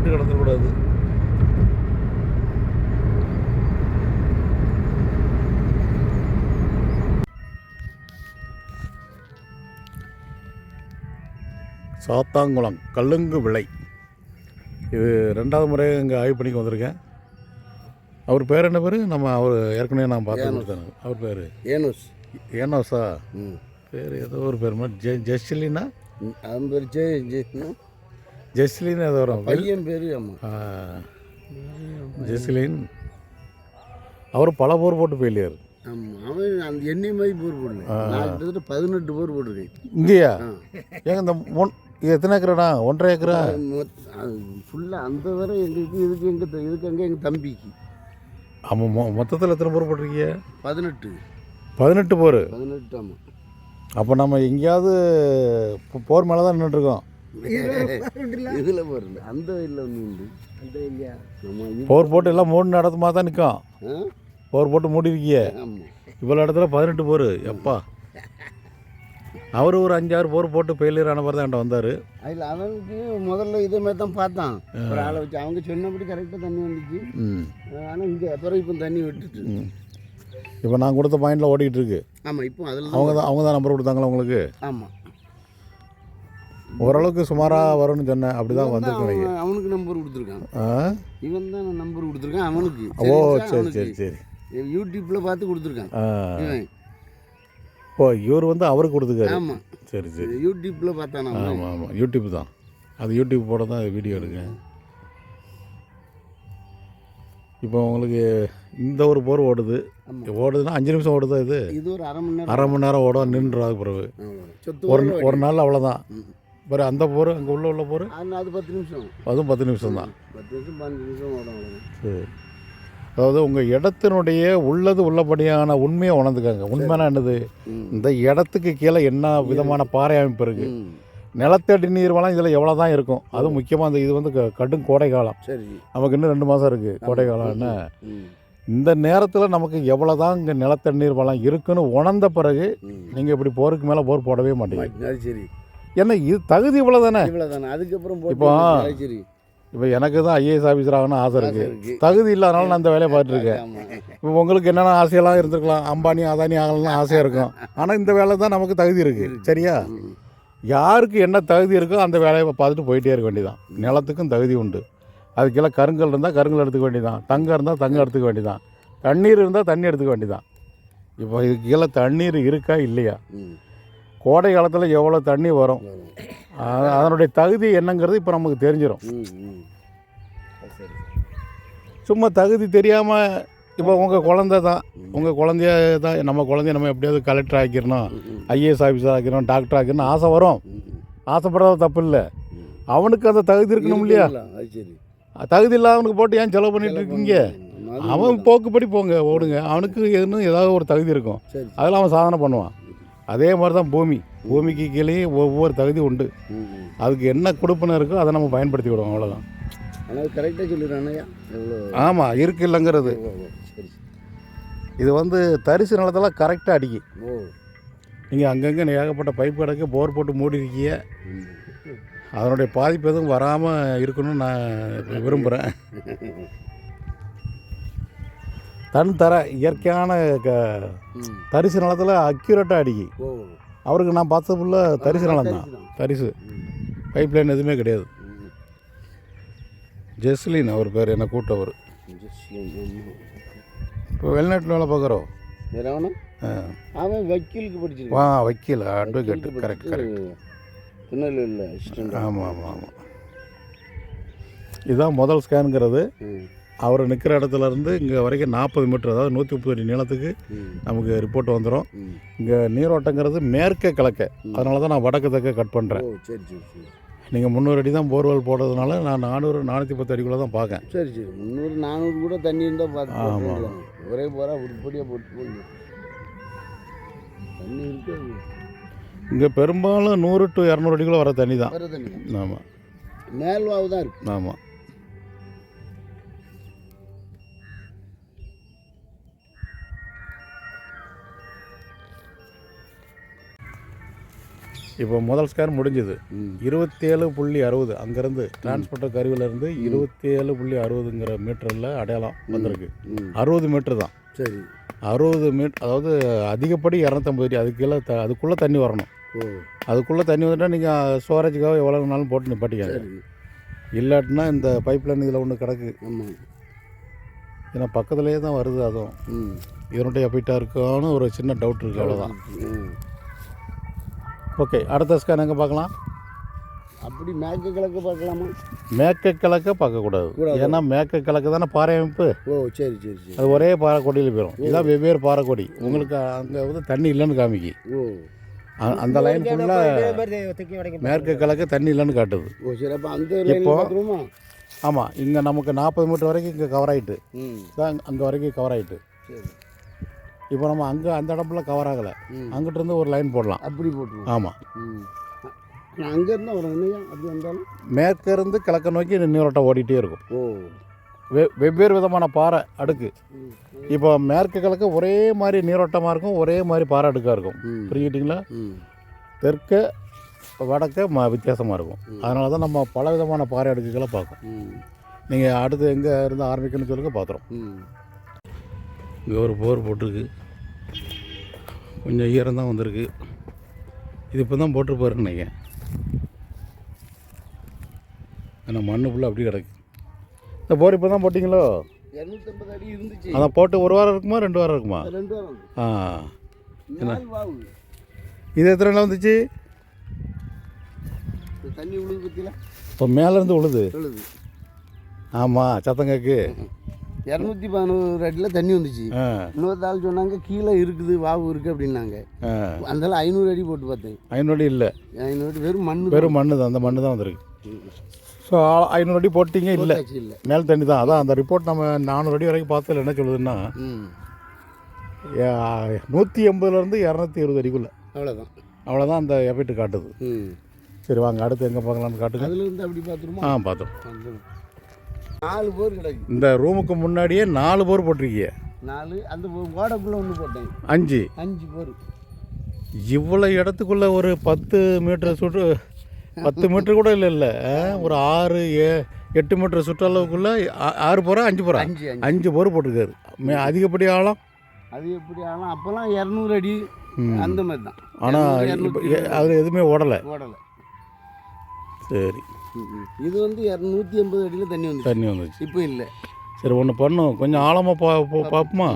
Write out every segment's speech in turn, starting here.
அடைஞ்சிட்டு கிடந்துடக்கூடாது. சாத்தாங்குளம் கல்லுங்கு விளை இது ரெண்டாவது முறை இங்கே ஆய்வு பண்ணிக்கு வந்திருக்கேன். அவர் பேர் என்ன பேர்? நம்ம அவர் ஏற்கனவே நான் பார்த்து அவர் பேர்? ஏனுஸ். ஏனோஸா? ம். பேர் ஏதோ ஒரு பேர் மாதிரி ஜெ ஜெஸ்லினா அவன் பேர் ஜெ ஜெ- ஜெஸ்லின் ஏதோ வரும் பையன் பேர் ஆமாம் ஆ, ஜெஸ்லின். அவர் பல போர் போட்டு போயிலியார் அவன் அந்த எண்ணெய் மாதிரி போர் போடல. நான் கிட்டத்தட்ட பதினெட்டு போர் போட்டிருக்கேன். இங்கேயா? ஏங்க இந்த ஒன் இது எத்தனை ஏக்கரடா? ஒன்றரை ஏக்கரா? ஃபுல்லாக அந்த வரை எங்களுக்கு இதுக்கு எங்கள் இதுக்கு அங்கே எங்கள் தம்பிக்கு. ஆமாம் மொ மொத்தத்தில் எத்தனை போர் போட்டிருக்கீங்க? பதினெட்டு. பதினெட்டு போர்? பதினெட்டு ஆமாம் அப்போ நம்ம எங்கேயாவது போர் மேலே தான் நின்றுட்டுருக்கோம் இதில் போடல அந்த ஒன்று உண்டு. அந்த இல்லையா போர் போட்டு எல்லாம் மூணு இடத்துமா தான் நிற்கும் ஆ? போர் போட்டு மூடிருக்கிய. ஆமாம் இவ்வளோ இடத்துல பதினெட்டு போர். எப்பா. அவர் ஒரு அஞ்சாறு போர் போட்டு ஃபெயிலியர் ஆன மாதிரி தான் என்கிட்ட வந்தார். அதில் அவனுக்கு முதல்ல இதே மாதிரி தான் பார்த்தான். ஒரு ஆளை வச்சு அவங்க சொன்னபடி கரெக்டாக தண்ணி வந்துச்சு. ம். ஆனால் இங்கே அப்புறம் இப்போ தண்ணி விட்டுட்டு. இப்போ நான் கொடுத்த பாயிண்டில் ஓடிக்கிட்டு இருக்கு. ஆமாம் இப்போ அதில் அவங்க தான் அவங்க தான் நம்பர் கொடுத்தாங்களா உங்களுக்கு? ஆமாம் ஓரளவுக்கு சுமாராக வரும்னு சொன்னேன் அப்படி தான் வந்திருக்கு எனக்கு அவன் அவனுக்கு நம்பர் கொடுத்துருக்கான். இவன் தான் நம்பர் கொடுத்துருக்கான் அவனுக்கு. ஓ? சரி. சரி சரி யூடியூப்பில் பார்த்து கொடுத்துருக்கான். ஓ இவர் வந்து அவருக்கு கொடுத்துக்காரு ஆமாம் சரி சரி. யூடியூப்பில் பார்த்தான் ஆமாம் ஆமாம் யூடியூப் தான். அது யூடியூப் போட தான் வீடியோ எடுங்க இப்போ உங்களுக்கு இந்த ஒரு போர் ஓடுது. ஓடுதுன்னா அஞ்சு நிமிஷம் ஓடுதா இது? இது ஒரு அரை மணி நேரம். அரை மணி நேரம் ஓடும் நின்றுறாது பிறகு. ஒரு ஒரு நாள் அவ்வளோதான் பிறகு அந்த போர் அங்கே உள்ள உள்ள போர்? அது பத்து நிமிஷம். அதுவும் பத்து நிமிஷம் தான். பத்து நிமிஷம் பதினஞ்சு நிமிஷம் ஓடும் சரி. அதாவது உங்கள் இடத்தினுடைய உள்ளது உள்ளபடியான உண்மையை உணர்ந்துக்காங்க. உண்மைனா என்னது. இந்த இடத்துக்கு கீழே என்ன விதமான பாறை அமைப்பு இருக்குது நிலத்தடி நீர் வளம் இதில் எவ்வளோ தான் இருக்கும் அதுவும் முக்கியமாக இந்த இது வந்து கடும் கோடை காலம். சரி. நமக்கு இன்னும் ரெண்டு மாதம் இருக்குது கோடை காலம் என்ன? ம். இந்த நேரத்தில் நமக்கு எவ்வளோ தான் இங்கே நிலத்தடி நீர் வளம் இருக்குன்னு உணர்ந்த பிறகு நீங்கள் இப்படி போருக்கு மேலே போர் போடவே மாட்டீங்க. சரி. ஏன்னா இது தகுதி இவ்வளோ தானே அதுக்கப்புறம் இப்போ- இப்போ எனக்கு தான் ஐஏஎஸ் ஆஃபீஸர் ஆகணும் ஆசை இருக்குது இருக்கு. தகுதி இல்லாதனால நான் இந்த வேலையை ஆமாம் இப்போ உங்களுக்கு என்னென்ன ஆசையெல்லாம் இருந்திருக்கலாம்? அம்பானி அதானி ஆகலாம் ஆசையாக இருக்கும். ஆனால் இந்த வேலை தான் நமக்கு தகுதி இருக்குது சரியா. யாருக்கு என்ன தகுதி இருக்கோ அந்த வேலையை பார்த்துட்டு போயிட்டே இருக்க வேண்டியதான் நிலத்துக்கும் தகுதி உண்டு. அதுக்கெல்லாம் கருங்கல் இருந்தால் கருங்கல் எடுத்துக்க வேண்டியதான் தங்கம் இருந்தால் தங்கம் எடுத்துக்க வேண்டியதான் தண்ணீர் இருந்தால் தண்ணி எடுத்துக்க வேண்டியதான் இப்போ இதுக்கு கீழே தண்ணீர் இருக்கா இல்லையா? கோடை காலத்தில் எவ்வளோ தண்ணி வரும்? அதனுடைய தகுதி என்னங்கிறது இப்போ நமக்கு தெரிஞ்சிடும் சும்மா தகுதி தெரியாமல் இப்போ உங்கள் குழந்தை தான். உங்கள் குழந்தைய தான் நம்ம குழந்தைய நம்ம எப்படியாவது கலெக்டர் ஆக்கிடணும். ஐஏஎஸ் ஆஃபீஸர் ஆக்கிடணும் டாக்டர் ஆக்கிடணும் ஆசை வரும். ஆசைப்படுறது தப்பு இல்லை. அவனுக்கு அந்த தகுதி இருக்கணும் இல்லையா? தகுதி இல்லாதவனுக்கு போட்டு ஏன் செலவு பண்ணிட்டு இருக்கீங்க? அவன் போக்குப்படி போங்க ஓடுங்க. அவனுக்கு இன்னும் ஏதாவது ஒரு தகுதி இருக்கும். அதில் அவன் சாதனை பண்ணுவான். அதே மாதிரி தான் பூமி. பூமிக்கு கீழேயும் ஒவ்வொரு தகுதி உண்டு. அதுக்கு என்ன கொடுப்பன இருக்கோ அதை நம்ம பயன்படுத்தி விடுவோம் அவ்வளோதான் ஆனால் கரெக்டாக எவ்வளோ? ஆமாம் இருக்கு இல்லைங்கிறது. இது வந்து தரிசு நிலத்தெல்லாம் கரெக்டாக அடிக்கி நீங்கள் அங்கங்கே ஏகப்பட்ட பைப் கிடக்கு போர் போட்டு மூடி இருக்கீங்க. அதனுடைய பாதிப்பு எதுவும் வராமல் இருக்கணும்னு நான் விரும்புகிறேன் தன் தர இயற்கையான க தரிசு நிலத்தில் அக்யூரேட்டாக அடிக்கி. அவருக்கு நான் பார்த்தது ஃபுல்லாக தரிசு நிலம் தான். தரிசு. பைப் லைன் எதுவுமே கிடையாது. ஜெஸ்லின் அவர் பேர் என்ன கூட்டவர். இப்போ வெளிநாட்டில் வேலை பார்க்குறோம். அவனா வக்கீலுக்கு படிச்சிருக்கான். வா வக்கீல்? அட்வொகேட். கரெக்ட் கரெக்ட் திருநெல்வேலியில் ஆமாம் ஆமாம் ஆமாம் இதுதான் முதல் ஸ்கேனுங்கிறது அவர் நிற்கிற இடத்துல இருந்து இங்கே வரைக்கும் நாற்பது மீட்டர் அதாவது நூற்றி முப்பது அடி நீளத்துக்கு நமக்கு ரிப்போர்ட் வந்துடும் இங்கே நீரோட்டங்கிறது மேற்கே கிழக்க. அதனால தான் நான் வடக்கு தெற்க கட் பண்ணுறேன் சரி சரி நீங்கள் முந்நூறு அடி தான் போர்வெல் போடுறதுனால நான் நானூறு நானூற்றி பத்து அடிக்குள்ளே தான் பார்க்கேன். சரி சரி. முந்நூறு நானூறு கூட தண்ணி இருந்தால் பார்த்து போட ஆமா. வேண்டியதுதானே. ஒரே போரா உருப்படியாக போட்டு தண்ணி இருக்கு இங்கே பெரும்பாலும் நூறு டு இரநூறு அடிக்குள்ளே வர தண்ணி தான். வர தண்ணி. ஆமாம் மேல்வாவு தான் இருக்கு. ஆமாம் இப்போ முதல் ஸ்கேன் முடிஞ்சுது. இருபத்தேழு புள்ளி அறுபது அங்கேருந்து டிரான்ஸ்போர்ட்டர் கருவிலேருந்து இருபத்தேழு புள்ளி அறுபதுங்கிற மீட்டரில் அடையாளம் வந்திருக்கு. அறுபது மீட்டர் தான். சரி. அறுபது மீட் அதாவது அதிகப்படி இரநூத்தம்பது அடி அதுக்கு கீழே த அதுக்குள்ளே தண்ணி வரணும். அதுக்குள்ளே தண்ணி வந்துட்டால் நீங்கள் ஸ்டோரேஜுக்காக எவ்வளோ நாளும் போட்டு நிப்பாட்டிக்காங்க இல்லாட்டினா இந்த பைப் லைன் இதில் ஒன்று கிடக்கு. ஏன்னா பக்கத்துலேயே தான் வருது அதுவும். இதனுடைய எஃபெக்டாக இருக்கான்னு ஒரு சின்ன டவுட் இருக்குது அவ்வளோதான். ஓகே அடுத்த ஸ்கேன் எங்கே பார்க்கலாம்? அப்படி மேற்கு கிழக்கு பார்க்கலாமா? மேற்கு கிழக்க பார்க்கக்கூடாது கூடாது. ஏன்னா மேற்கு கிழக்கு தானே பாறை அமைப்பு ஓ சரி சரி சரி. அது ஒரே பாறைக்கொடியில் போயிடும் இதான் வெவ்வேறு பாறைக்கொடி. உங்களுக்கு அங்கே வந்து தண்ணி இல்லைன்னு காமிக்கி. ஓ. அந்த லைன் ஃபுல்லாக மேற்கு கிழக்கு தண்ணி இல்லைன்னு காட்டுது. ஓ சரி அப்போ அந்த இப்போ- ஆமாம் இங்கே நமக்கு நாற்பது மீட்டர் வரைக்கும் இங்கே கவர் ஆகிட்டு அங்கே வரைக்கும் கவர் ஆகிட்டு சரி. இப்போ நம்ம அங்கே அந்த இடத்துல கவர் ஆகலை. ம். அங்கிட்ட இருந்து ஒரு லைன் போடலாம். அப்படி போட்டுருவோம். ஆமாம் அங்கேருந்து வரும் இல்லையா அப்படி வந்தாலும்? மேற்க இருந்து கிழக்க நோக்கி நீரோட்டம் ஓடிட்டே இருக்கும். ஓ. வெ வெவ்வேறு விதமான பாறை அடுக்கு. இப்போ மேற்கு கிழக்கு ஒரே மாதிரி நீரோட்டமாக இருக்கும் ஒரே மாதிரி பாறை அடுக்காக இருக்கும். புரிஞ்சுக்கிட்டிங்களா? தெற்க வடக்க ம வித்தியாசமாக இருக்கும். அதனால தான் நம்ம பல விதமான பாறை அடுக்குகளை பார்க்கும் நீங்கள் அடுத்து எங்கே இருந்து ஆரம்பிக்கணும்னு சொல்லுங்க பார்த்துறோம் இங்கே ஒரு போர் போட்டிருக்கு. கொஞ்சம் ஈரம் தான் வந்திருக்கு. இது இப்போ தான் போட்டிருப்பாருன்னு நினைக்கிறேன். ஆனால் மண்ணு ஃபுல்லாக அப்படி கிடக்கு. இந்த போர் இப்போ தான் போட்டிங்களோ? இரநூத்தம்பது அடி இருந்துச்சு. அதான் போட்டு ஒரு வாரம் இருக்குமா ரெண்டு வாரம் இருக்குமா? ரெண்டு வாரம் ஆ. வாவு. இது எத்தனை நாள் வந்துச்சு? தண்ணி இப்போ மேலேருந்து உழுது. ஆமாம் சத்தங்கக்கு இரநூத்தி பதினோரு அடியில் தண்ணி வந்துச்சு. இன்னொரு ஆள் சொன்னாங்க கீழே இருக்குது வாவு இருக்குது அப்படின்னாங்க. அந்தால ஐநூறு அடி போட்டு பார்த்தேன். ஐநூறு இல்லை. ஐநூறு அடி வெறும் மண்ணு வெறும் மண்ணு தான் அந்த மண்ணு தான் வந்திருக்கு. ஸோ ஐநூறு அடி போட்டிங்க இல்லை? இல்லை. மேல் தண்ணி தான். அதான் அந்த ரிப்போர்ட் நம்ம நானூறு அடி வரைக்கும் பார்த்ததுல என்ன சொல்லுதுன்னா நூற்றி எண்பதுலேருந்து இரநூத்தி இருபது அடிக்குள்ளே. அவ்வளோதான் அவ்வளோதான் அந்த எஃபெக்ட் காட்டுது. சரி வாங்க அடுத்து எங்கே பார்க்கலாம்னு காட்டுங்க. அதுல இருந்து அப்படி பார்த்துருமா? ஆ பார்த்தோம் நாலு போர் கிடக்கு. இந்த ரூமுக்கு முன்னாடியே நாலு போர் போட்டிருக்கீங்க நாலு அந்த ஓடக்குள்ளே ஒன்று போட்டேன். அஞ்சு. அஞ்சு போர். இவ்வளோ இடத்துக்குள்ளே ஒரு பத்து மீட்டர் சுற்று பத்து மீட்டர் கூட இல்லை இல்லை. ஒரு ஆறு ஏ எட்டு மீட்டர் சுற்றளவுக்குள்ளே ஆறு போகிறா அஞ்சு போகிறா அஞ்சு போர் போட்டிருக்காரு. அதிகப்படி ஆழம்? அது எப்படி ஆனால் அப்போல்லாம் இரநூறு அடி. அந்த மாதிரி தான் ஆனால் அதில் எதுவுமே ஓடலை. ஓடலை. சரி. இது வந்து இரநூத்தி எண்பது அடியில் தண்ணி வந்துச்சு. தண்ணி வந்துச்சு. இப்போ இல்லை. சரி ஒன்று பண்ணும் கொஞ்சம் ஆழமாக பா பார்ப்போமா.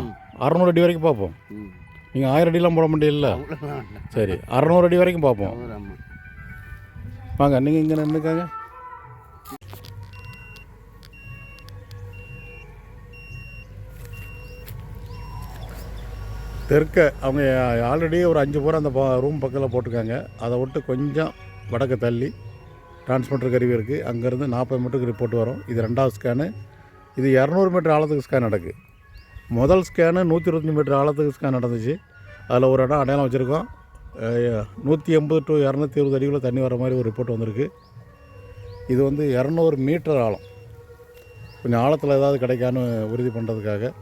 அறநூறு அடி வரைக்கும் பார்ப்போம். நீங்கள் ஆயிரம் அடிலாம் போட முடியல சரி அறநூறு அடி வரைக்கும் பார்ப்போம். வாங்க நீங்கள் இங்கே நின்றுக்காங்க தெற்க அவங்க ஆல்ரெடி ஒரு அஞ்சு பேர் அந்த ரூம் பக்கத்தில் போட்டிருக்காங்க. அதை விட்டு கொஞ்சம் வடக்கு தள்ளி டிரான்ஸ்மிட்டர் கருவி இருக்குது அங்கேருந்து நாற்பது மீட்டருக்கு ரிப்போர்ட் வரும். இது ரெண்டாவது ஸ்கேனு இது இரநூறு மீட்டர் ஆழத்துக்கு ஸ்கேன் நடக்கு. முதல் ஸ்கேனு நூற்றி இருபத்தஞ்சி மீட்டர் ஆழத்துக்கு ஸ்கேன் நடந்துச்சு. அதில் ஒரு இடம் அடையாளம் வச்சுருக்கோம். நூற்றி எண்பது டு இரநூத்தி இருபது அடிக்குள்ளே தண்ணி வர மாதிரி ஒரு ரிப்போர்ட் வந்திருக்கு. இது வந்து இரநூறு மீட்டர் ஆழம். கொஞ்சம் ஆழத்தில் ஏதாவது கிடைக்கான்னு உறுதி பண்ணுறதுக்காக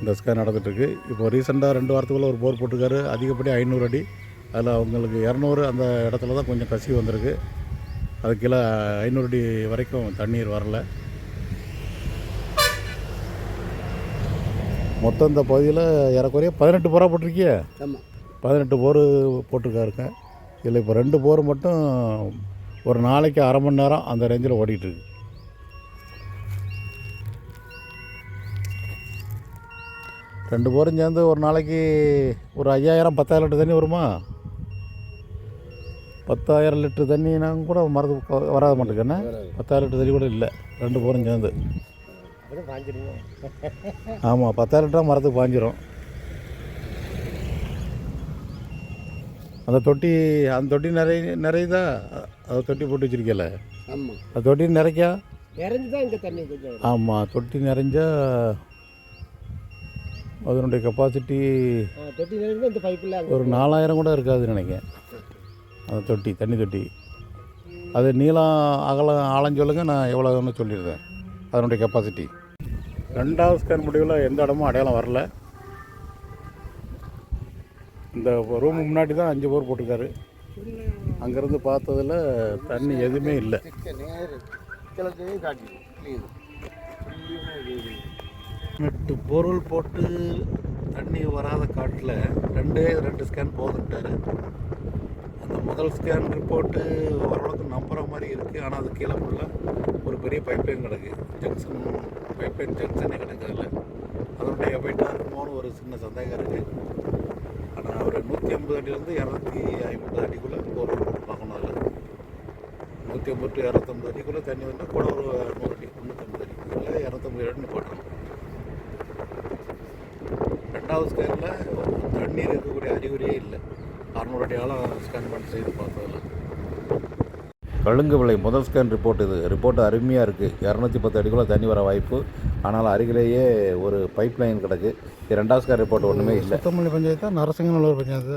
இந்த ஸ்கேன் நடந்துகிட்ருக்கு இப்போ ரீசெண்டாக ரெண்டு வாரத்துக்குள்ளே ஒரு போர் போட்டிருக்காரு. அதிகப்படி ஐநூறு அடி. அதில் அவங்களுக்கு இரநூறு அந்த இடத்துல தான் கொஞ்சம் கசிவு வந்திருக்கு. அது கீழே ஐநூறு அடி வரைக்கும் தண்ணீர் வரல. மொத்தம் இந்த பகுதியில் ஏறக்குறைய பதினெட்டு போரா போட்டிருக்கியே? ஆமாம் பதினெட்டு போர் போட்டிருக்காருங்க. இதில் இப்போ ரெண்டு போர் மட்டும் ஒரு நாளைக்கு அரை மணி நேரம் அந்த ரேஞ்சில் ஓடிட்டுருக்கு. ரெண்டு போரும் சேர்ந்து ஒரு நாளைக்கு ஒரு ஐயாயிரம் பத்தாயிரம் லிட்டர் தண்ணி வருமா? பத்தாயிரம் லிட்டர் தண்ணினாங்க கூட க- வராத மாட்டேங்கண்ணே பத்தாயிரம் லிட்டர் தண்ணி கூட இல்லை. ரெண்டு போரும் சேர்ந்து. ஆமாம் பத்தாயிரம் லிட்டராக மரத்துக்கு பாஞ்சிரும். அந்த தொட்டி அந்த தொட்டி நிறைய நிறையுதா? அதை தொட்டி போட்டு வச்சிருக்கல. ஆமாம் அந்த தொட்டி நிறைக்கா? ஆமாம் தொட்டி நிறைஞ்சா அதனுடைய கெப்பாசிட்டி ஒரு நாலாயிரம் கூட இருக்காதுன்னு நினைக்கிறேன். அந்த தொட்டி தண்ணி தொட்டி. அது நீளம் அகலம் ஆழம் சொல்லுங்க நான் எவ்வளோன்னு சொல்லிடுறேன். அதனுடைய கெப்பாசிட்டி ரெண்டாவது ஸ்கேன் முடிவில் எந்த இடமும் அடையாளம் வரல. இந்த ரூம் முன்னாடி தான் அஞ்சு போர் போட்டிருக்காரு. அங்கேருந்து பார்த்ததுல தண்ணி எதுவுமே இல்லை. எட்டு பொருள் போட்டு தண்ணி வராத காட்டில் ரெண்டே ரெண்டு ஸ்கேன் போதுட்டாரு அந்த முதல் ஸ்கேன் ரிப்போர்ட்டு ஓரளவுக்கு நம்புகிற மாதிரி இருக்குது ஆனால் அது கீழே ஃபுல்லாக ஒரு பெரிய பைப்லைன் கிடக்கு. ஜங்ஷன் பைப்லைன் ஜங்ஷனே கிடக்கு அதில் அதனுடைய எபைட்டாக இருக்குமோன்னு ஒரு சின்ன சந்தேகம் இருக்குது ஆனால் ஒரு நூற்றி ஐம்பது அடியிலேருந்து இரநூத்தி ஐம்பது அடிக்குள்ளே பொருள் பார்க்கணும் அதில். நூற்றி ஐம்பது டு இரநூத்தம்பது அடிக்குள்ளே தண்ணி வந்தால் கூட ஒரு நூறு அடி முந்நூற்றம்பது அடி இல்லை இரநூத்தம்பது அடின்னு போட்டோம் ரெண்டாவது ஸ்கேனில் தண்ணீர் இருக்கக்கூடிய அறிகுறியே இல்லை ஆழம் ஸ்கேன் பண்ணி செய்து பார்த்ததில் கழுங்கு விலை முதல் ஸ்கேன் ரிப்போர்ட் இது. ரிப்போர்ட் அருமையாக இருக்குது இரநூத்தி பத்து அடிக்குள்ளே தண்ணி வர வாய்ப்பு. ஆனால் அருகிலேயே ஒரு பைப் லைன் கிடக்கு. இது ரெண்டாவது ஸ்கேன் ரிப்போர்ட் ஒன்றுமே இல்லை. சுத்தமல்லி பஞ்சாயத்தா நரசிங்கநல்லூர் பஞ்சாயத்து.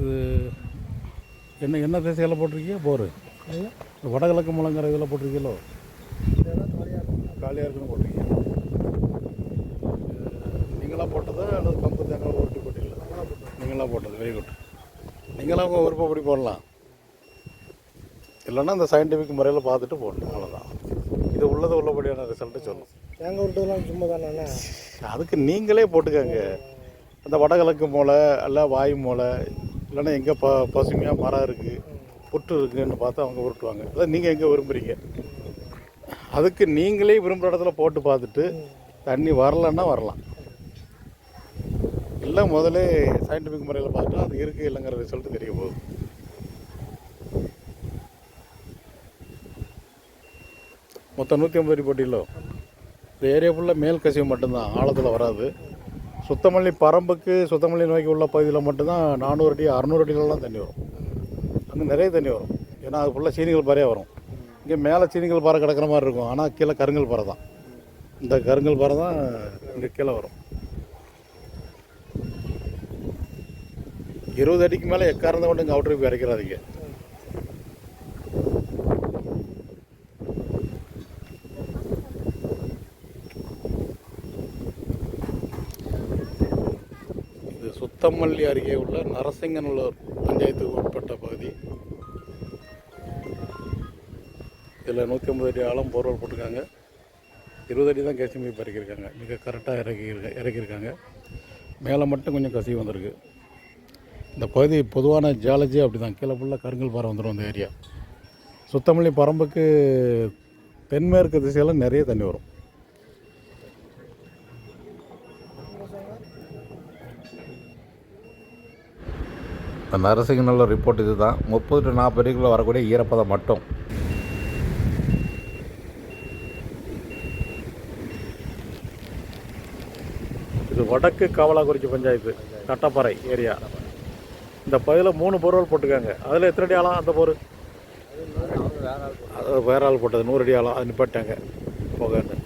இது என்ன என்ன திசையில் போட்டிருக்கீங்க? போர். வடகிழக்கு முழங்கிற இதில் போட்டிருக்கீங்களோ? காலியாக இருக்குன்னு போட்டிருக்கீங்க. நீங்களா போட்டதா அல்லது கம்பு தேங்காய் உருட்டி போட்டீங்களா? நீங்களா போட்டது. Very good. நீங்களாம் உங்கள் விருப்பப்படி போடலாம். இல்லைன்னா இந்த சயின்டிஃபிக் முறையில் பார்த்துட்டு போடணும். அவ்வளோதான் இது உள்ளது உள்ளபடியான ரிசல்ட்டு சொல்லும் தேங்காய் விட்டதெல்லாம் சும்மா தானே அதுக்கு நீங்களே போட்டுக்கோங்க. அந்த வடகிழக்கு மூலை அல்ல வாய் மூலை இல்லைன்னா எங்கே ப பசுமையாக மரம் இருக்குது புற்று இருக்குன்னு பார்த்து அவங்க உருட்டுவாங்க. அதான் நீங்கள் எங்கே விரும்புகிறீங்க அதுக்கு நீங்களே விரும்புகிற இடத்துல போட்டு பார்த்துட்டு தண்ணி வரலன்னா வரலாம். இல்லை முதலே சயின்டிஃபிக் முறையில் பார்த்துட்டு அது இருக்குது இல்லைங்கிற ரிசல்ட் தெரிய போகுது. மொத்தம் நூற்றி ஐம்பது போட்டியிலோ? இந்த ஏரியா ஃபுல்லாக மேல் கசிவு மட்டும்தான் ஆழத்தில் வராது. சுத்தமல்லி பரம்புக்கு சுத்தமல்லி நோக்கி உள்ள பகுதியில் மட்டும்தான் நானூறு அடி அறநூறு அடியிலலாம் தண்ணி வரும். அங்கே நிறைய தண்ணி வரும். ஏன்னா அது ஃபுல்லாக சீனிகள் பாறையாக வரும். இங்கே மேலே சீனிகள் பாறை கிடக்கிற மாதிரி இருக்கும். ஆனால் கீழே கருங்கல் பாறை தான். இந்த கருங்கல் பாறை தான் இங்கே கீழே வரும். இருபது அடிக்கு மேலே எக்காரந்த கொண்டு இங்கே அவுட்ரு போய் இறக்கிறாதீங்க. இது சுத்தமல்லி அருகே உள்ள நரசிங்கநல்லூர் பஞ்சாயத்துக்கு உட்பட்ட பகுதி. இதில் நூற்றி ஐம்பது அடி ஆழம் போர்வல் போட்டிருக்காங்க. இருபது அடி தான் கேசிமி இறக்கியிருக்காங்க மிக கரெக்டாக இறக்கி இறக்கியிருக்காங்க மேலே மட்டும் கொஞ்சம் கசிவு வந்திருக்கு. இந்த பகுதி பொதுவான ஜியாலஜி அப்படி தான் கீழே ஃபுல்லாக கருங்கல் பாறை வந்துடும் அந்த ஏரியா சுத்தமல்லி பரம்புக்கு தென்மேற்கு திசையில் நிறைய தண்ணி வரும். இந்த நரசிங்கனோட ரிப்போர்ட் இது தான் முப்பது டு நாற்பது அடிக்குள்ளே வரக்கூடிய ஈரப்பதம் மட்டும். இது வடக்கு காவலாக்குறிச்சி பஞ்சாயத்து கட்டப்பாறை ஏரியா. இந்த பகுதியில் மூணு பொருள் போட்டுக்காங்க. அதில் எத்தனை அடி ஆழம் அந்த போர்? அது வேற ஆள் போட்டது நூறு அடி ஆழம். அது நிப்பாட்டாங்க போகன்னு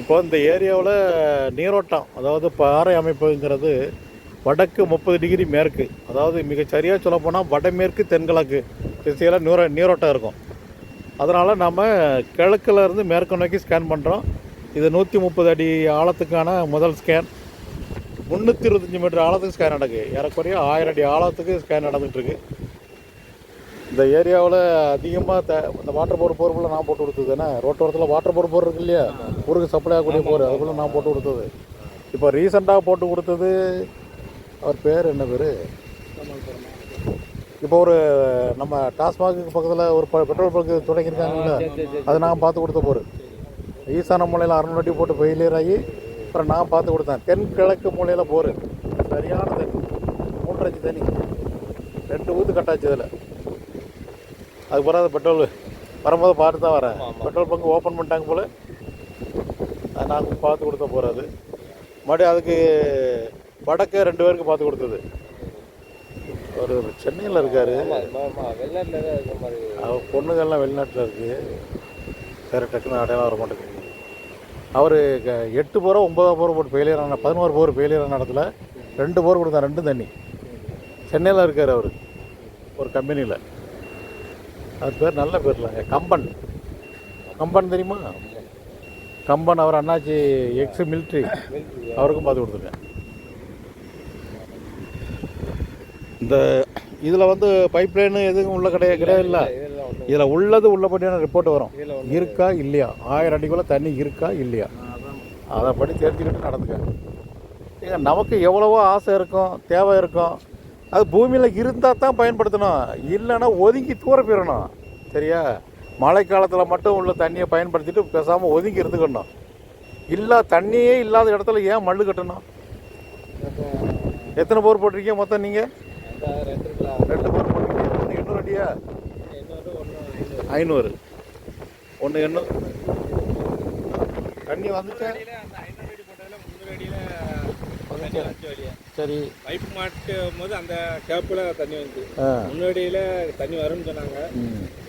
இப்போ இந்த ஏரியாவில் நீரோட்டம் அதாவது பாறை அமைப்புங்கிறது வடக்கு முப்பது டிகிரி மேற்கு. அதாவது மிகச் சரியாக சொல்லப்போனால் வடமேற்கு தென்கிழக்கு திசையில் நீர நீரோட்டம் இருக்கும். அதனால் நம்ம கிழக்கில் இருந்து மேற்கு நோக்கி ஸ்கேன் பண்ணுறோம் இது நூற்றி முப்பது அடி ஆழத்துக்கான முதல் ஸ்கேன் முந்நூற்றி இருபத்தஞ்சி மீட்டர் ஆழத்துக்கு ஸ்கேன் நடக்கு ஏறக்குறைய ஆயிரம் அடி ஆழத்துக்கு ஸ்கேன் நடந்துகிட்டு இருக்கு இந்த ஏரியாவில் அதிகமாக த இந்த வாட்டர் போர் போருக்குள்ள நான் போட்டு கொடுத்தது என்ன ரோட்டோரத்தில் வாட்டர் போர் போர் இருக்கு இல்லையா? ஊருக்கு சப்ளை ஆகக்கூடிய போர் அதுக்குள்ளே நான் போட்டு கொடுத்தது. இப்போ ரீசெண்டாக போட்டு கொடுத்தது அவர் பேர் என்ன பேர்? இப்போ ஒரு நம்ம டாஸ்மாக்கு பக்கத்தில் ஒரு பெட்ரோல் பங்கு தொடங்கியிருக்காங்கல்ல அது நான் பார்த்து கொடுத்த போர். ஈசான மூலையில் அறுநூறு அடி போட்டு ஃபெயிலியர் ஆகி அப்புறம் நான் பார்த்து கொடுத்தேன். தென் கிழக்கு மூலையில் போர். சரியான தண்ணி மூன்றரை அஞ்சு தண்ணி. ரெண்டு ஊற்று கட்டாச்சு இதில். அதுக்கு பிறகு பெட்ரோல் வரும்போது பார்த்து தான் வரேன். பெட்ரோல் பங்கு ஓப்பன் பண்ணிட்டாங்க போல். அது நான் பார்த்து கொடுத்த போகிறது மறுபடியும் அதுக்கு வடக்கு ரெண்டு பேருக்கு பார்த்து கொடுத்தது. ஒரு சென்னையில் இருக்கார். அவர் பொண்ணுங்கள்லாம் வெளிநாட்டில் இருக்குது வேறு டக்குன்னு அடையாளம் வர மாட்டேங்குது. அவர் எட்டு போரோ ஒன்பதாம் போர் போட்டு ஃபெயிலியர் ஆன பதினோரு போர் ஃபெயிலியர் ஆன இடத்துல ரெண்டு போர் கொடுத்தா ரெண்டும் தண்ணி. சென்னையில் இருக்கார் அவர் ஒரு கம்பெனியில். அது பேர் நல்ல பேர் கம்பன். கம்பன் தெரியுமா? கம்பன் அவர் அண்ணாச்சி எக்ஸ் மிலிட்ரி அவருக்கும் பார்த்து கொடுத்துருக்கேன். இந்த இதில் வந்து பைப் லைனு எதுவும் உள்ள கிடையாது கிடையாது இல்லை? இதில் உள்ளது உள்ளபடியான ரிப்போர்ட் வரும். இருக்கா இல்லையா? ஆயிரம் அடிக்குள்ள தண்ணி இருக்கா இல்லையா? அதை படி தெரிஞ்சுக்கிட்டு நடந்துக்க. ஏங்க நமக்கு எவ்வளவோ ஆசை இருக்கும் தேவை இருக்கும். அது பூமியில் இருந்தால் தான் பயன்படுத்தணும். இல்லைன்னா ஒதுங்கி தூர போயிடணும். சரியா? மழை காலத்தில் மட்டும் உள்ள தண்ணியை பயன்படுத்திட்டு பேசாமல் ஒதுங்கி இருந்துக்கணும். இல்லா தண்ணியே இல்லாத இடத்துல ஏன் மல்லு கட்டணும்? எத்தனை போர் போட்டிருக்கீங்க மொத்தம் நீங்கள் ரெண்டு போர் போட்டிருக்கீங்க. அடியா இன்னொரு ஒன்று ஐநூறு. ஒன்று எண்ணூறு தண்ணி வழியா சரி. பைப் மாட்டும் போது அந்த கேப்பில் தண்ணி வந்து முன்னாடியில் தண்ணி வரும்னு சொன்னாங்க.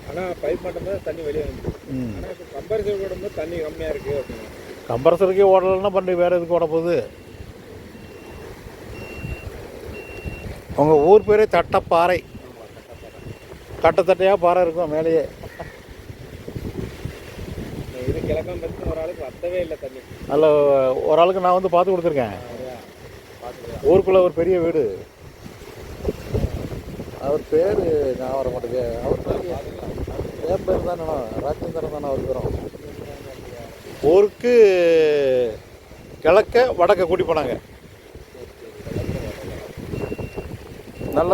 ஆனால் பைப் மாட்டும் போது தண்ணி வெளியே வந்து ஆனால் இப்போ கம்பேரிசன் போடும்போது தண்ணி கம்மியாக இருக்குது அப்படின்னு. கம்ப்ரஸருக்கே ஓடலைன்னா பண்ணி வேறு எதுக்கு ஓட போகுது? உங்கள் ஊர் பேரே தட்டப்பாறை. தட்டை தட்டையாக பாறை இருக்கும் மேலேயே. இது கிழக்கம் பற்றி ஒரு ஆளுக்கு வத்தவே இல்லை தண்ணி நல்ல ஒரு ஆளுக்கு நான் வந்து பார்த்து கொடுத்துருக்கேன். ஊருக்குள்ளே ஒரு பெரிய வீடு. அவர் பேர் நான் வர மாட்டேங்க அவர் என் பேர் தானே ராஜேந்திரன் தானே அவர் பேரும். ஊருக்கு கிழக்க வடக்க கூட்டி போனாங்க. நல்ல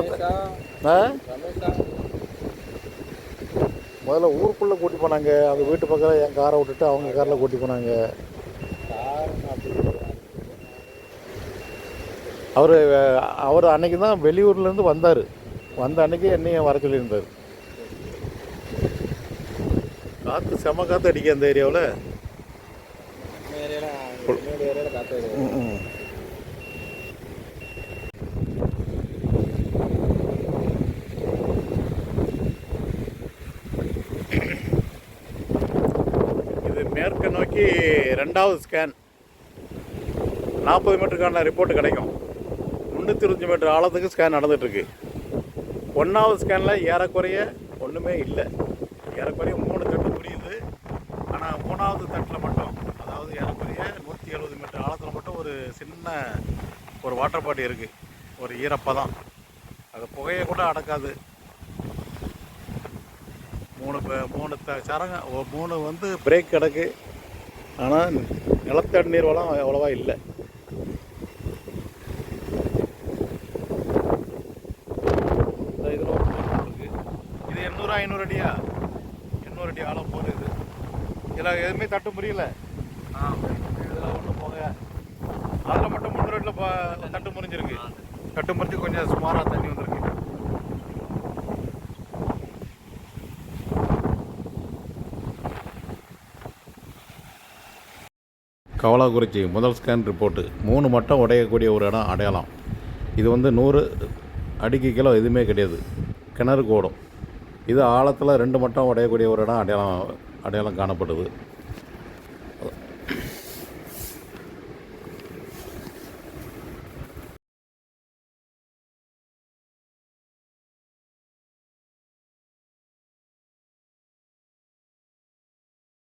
முதல்ல ஊருக்குள்ளே கூட்டி போனாங்க. அந்த வீட்டு பக்கத்தில் என் காரை விட்டுட்டு அவங்க காரில் கூட்டி போனாங்க. அவர் அவர் அன்னைக்கு தான் வெளியூர்லேருந்து வந்தார். வந்த அன்னைக்கு என்னையும் வர சொல்லியிருந்தார். காற்று செம காற்று அடிக்க அந்த ஏரியாவில். ஏரியாவில் காற்று வருது. இது மேற்க ரெண்டாவது ஸ்கேன் நாற்பது மீட்டருக்கான ரிப்போர்ட் கிடைக்கும். முந்நூற்றி இருபத்தஞ்சி மீட்டர் ஆழத்துக்கு ஸ்கேன் நடந்துகிட்ருக்கு ஒன்றாவது ஸ்கேனில் ஏறக்குறைய ஒன்றுமே இல்லை. ஏறக்குறைய மூணு தட்டு புரியுது ஆனால் மூணாவது தட்டில் மட்டும் அதாவது ஏறக்குறைய நூற்றி எழுபது மீட்டர் ஆழத்தில் மட்டும் ஒரு சின்ன ஒரு வாட்டர் பாட்டி இருக்குது ஒரு ஈரப்பதம். அது புகையை கூட அடக்காது. மூணு மூணு த சரங்க மூணு வந்து பிரேக் கிடக்கு. ஆனால் நிலத்தடி நீர் வளம் அவ்வளோவா இல்லை. இதில் ஒரு இருக்குது இது எண்ணூறு ஐநூறு அடியா? எண்ணூறு அடி ஆழம் போகுது இதில் எதுவுமே தட்டு முறியல ஒன்றும் போக அதில் மட்டும் முன்னூறு அடியில் தட்டு முறிஞ்சிருக்கு. தட்டு முறிஞ்சு கொஞ்சம் சுமாராக தண்ணி வந்திருக்கு. கவலாக்குறிச்சி முதல் ஸ்கேன் ரிப்போர்ட்டு மூணு மட்டம் உடையக்கூடிய ஒரு இடம் அடையாளம். இது வந்து நூறு அடிக்கு கிலோ எதுவுமே கிடையாது. கிணறு ஓடும் இது ஆழத்தில் ரெண்டு மட்டம் உடையக்கூடிய ஒரு இடம் அடையாளம் அடையாளம் காணப்படுது.